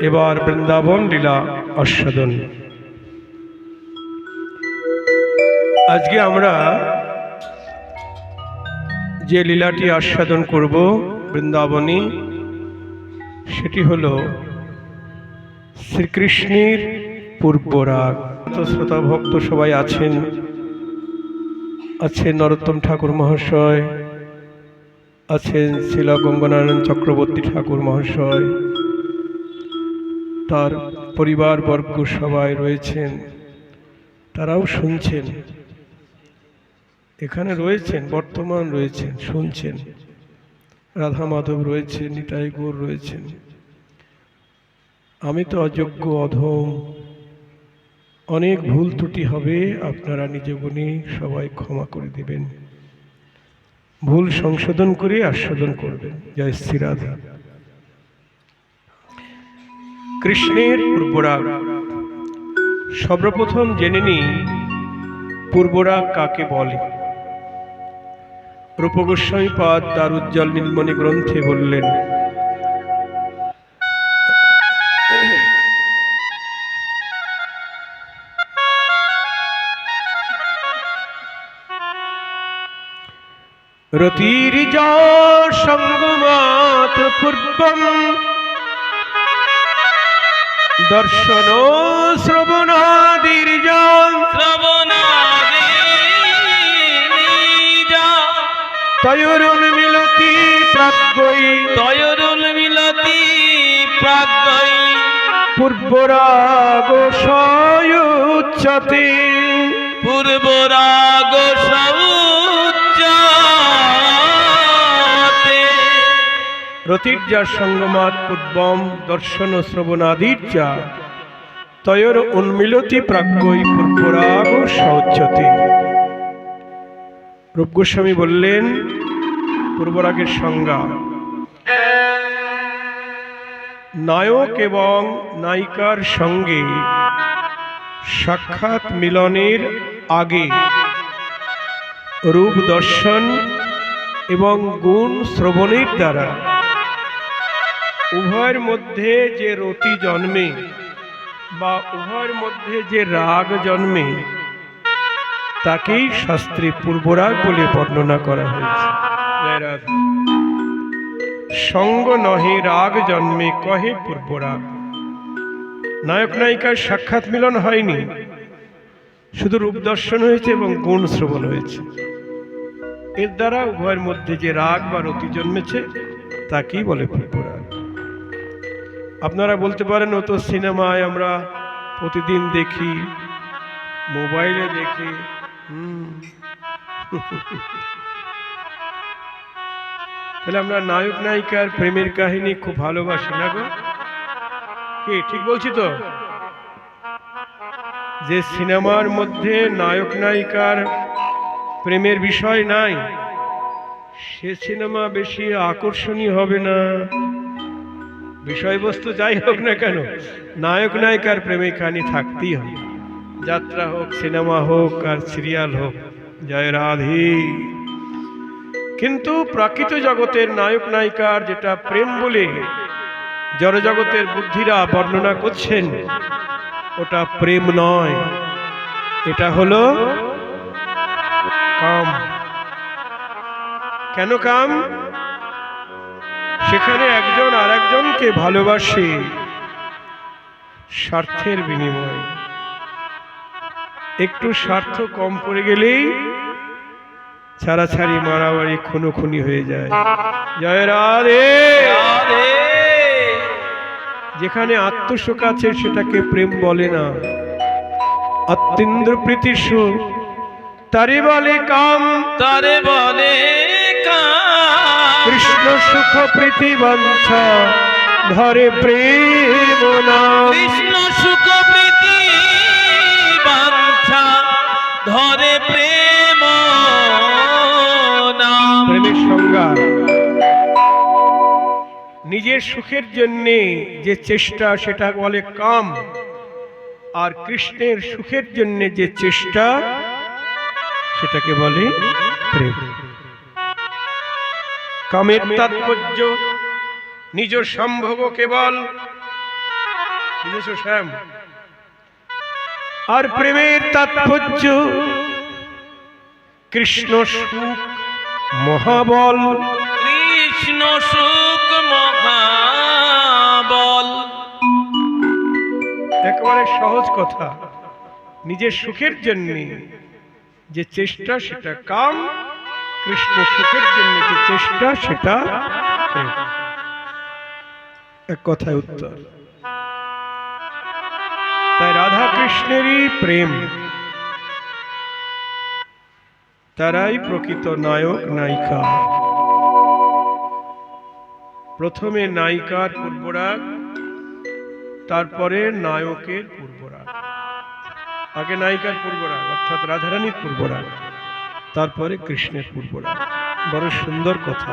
এবার বৃন্দাবন লীলা আস্বাদন আজকে আমরা যে লীলাটি আস্বাদন করব বৃন্দাবনী, সেটি হল শ্রীকৃষ্ণের পূর্বরাগ শ্রোতা ভক্ত সবাই আছেন আছেন নরোত্তম ঠাকুর মহাশয়, আছেন শিলা গঙ্গনারায়ণ চক্রবর্তী ঠাকুর মহাশয় তার পরিবারবর্গ সবাই রয়েছেন। তারাও শুনছেন। এখানে রয়েছেন, বর্তমান রয়েছেন, শুনছেন। রাধা মাধব রয়েছেন, নিতাই গৌর রয়েছেন। আমি তো অযোগ্য, অধম। অনেক ভুল ত্রুটি হবে, আপনারা নিজ গুণে সবাই ক্ষমা করে দেবেন। ভুল সংশোধন করে আস্বাদন করবেন। জয় শ্রী রাধা। কৃষ্ণের পূর্বরাগ সর্বপ্রথম জেনে নিই পূর্বরাগ কাকে বলে। রূপগোস্বামী পাদ তার উজ্জ্বল নীলমণি গ্রন্থে বললেন রতিরিজা সঙ্গমাত পূর্বম দর্শন শ্রবণাদির্যা শ্রবণাদিজা মিলতি প্রাজ্ঞৈ তয়রুল মিলতি প্রাজ্ঞৈ পূর্বরাগ সয়ুচ্যতে পূর্বরাগ সৌচ্চাতে রতির্যা সঙ্গমাত পূর্বম দর্শন শ্রবণাদির্যা তয়োর উন্মিলতি প্রাজ্ঞৈ পূর্বরাগ সৌচ্যতে রূপ গোস্বামী বললেন, পূর্বরাগের সংজ্ঞা, নায়ক এবং নায়িকার সঙ্গে সাক্ষাৎ মিলনের আগে রূপ দর্শন এবং গুণ শ্রবণের দ্বারা উভয়ের মধ্যে যে রতি জন্মে বা উভয়ের মধ্যে যে রাগ জন্মে, তাকেই শাস্ত্রে পূর্বরাগ বলে বর্ণনা করা হয়েছে। সঙ্গ নহে, রাগ জন্মে, কহে পূর্বরাগ। নায়ক নায়িকার সাক্ষাৎ মিলন হয়নি। শুধু রূপ দর্শন হয়েছে এবং গুণ শ্রবণ হয়েছে। এর দ্বারা উভয়ের মধ্যে যে রাগ বা রতি জন্মেছে, তাকেই বলে পূর্বরাগ। আপনারা বলতে পারেন, ও তো সিনেমায় আমরা প্রতিদিন দেখি, মোবাইলে দেখি। তাহলে আমরা নায়ক, নায়িকার প্রেমের কাহিনী খুব ভালোবাসি, না গো? কি, ঠিক বলছি তো? যে সিনেমার মধ্যে নায়ক, নায়িকার প্রেমের বিষয় নাই, সে সিনেমা বেশি আকর্ষণীয় হবে না। বিষয়বস্তু যাই হোক না কেন, নায়ক নায়িকার প্রেমের কাহিনী থাকতেই হবে। যাত্রা হোক, সিনেমা হোক আর সিরিয়াল হোক, জয় রাধে। কিন্তু প্রাকৃত জগতের নায়ক নায়িকার যেটা প্রেম বলে, জড়জগতের বুদ্ধিরা বর্ণনা করছেন, ওটা প্রেম নয়। এটা হলো কাম। কেন কাম? সেখানে একজন আর একজনকে ভালোবাসে স্বার্থের বিনিময়ে। একটু স্বার্থ কম পড়ে গেলেই ছাড়াছাড়ি মারামারি খুনোখুনি হয়ে যায়। জয় রাধে! যেখানে আত্মসুখ আছে সেটাকে প্রেম বলে না। অত্যেন্দ্র প্রীতি সুখ তারে বলে কাম তারে বলে। কৃষ্ণ সুখ প্রীতি বাঞ্ছা ধরে প্রেম নাম। কৃষ্ণ সুখ প্রীতি বাঞ্ছা ধরে প্রেম নাম। প্রেমের সংজ্ঞা। নিজের সুখের জন্যে যে চেষ্টা সেটা বলে কাম। আর কৃষ্ণের সুখের জন্যে যে চেষ্টা সেটাকে বলে প্রেম। কামের তাৎপর্য নিজ সম্ভব কেবল। শ্যাম? আর প্রেমের তাৎপর্য কৃষ্ণ সুখ মহাবল। কৃষ্ণ সুখ মহাবল। একেবারে সহজ কথা। নিজের সুখের জন্য যে চেষ্টা সেটা কাম কৃষ্ণ সুখের জন্য যে চেষ্টা, সেটা এক কথায় উত্তর। তাই রাধা কৃষ্ণেরই প্রেম। তারাই প্রকৃত নায়ক, নায়িকা। প্রথমে নায়িকার পূর্বরাগ, তারপরে নায়কের পূর্বরাগ। আগে নায়িকার পূর্বরাগ, অর্থাৎ রাধারানীর পূর্বরাগ। তারপরে কৃষ্ণের পূর্বরাগ বড় সুন্দর কথা।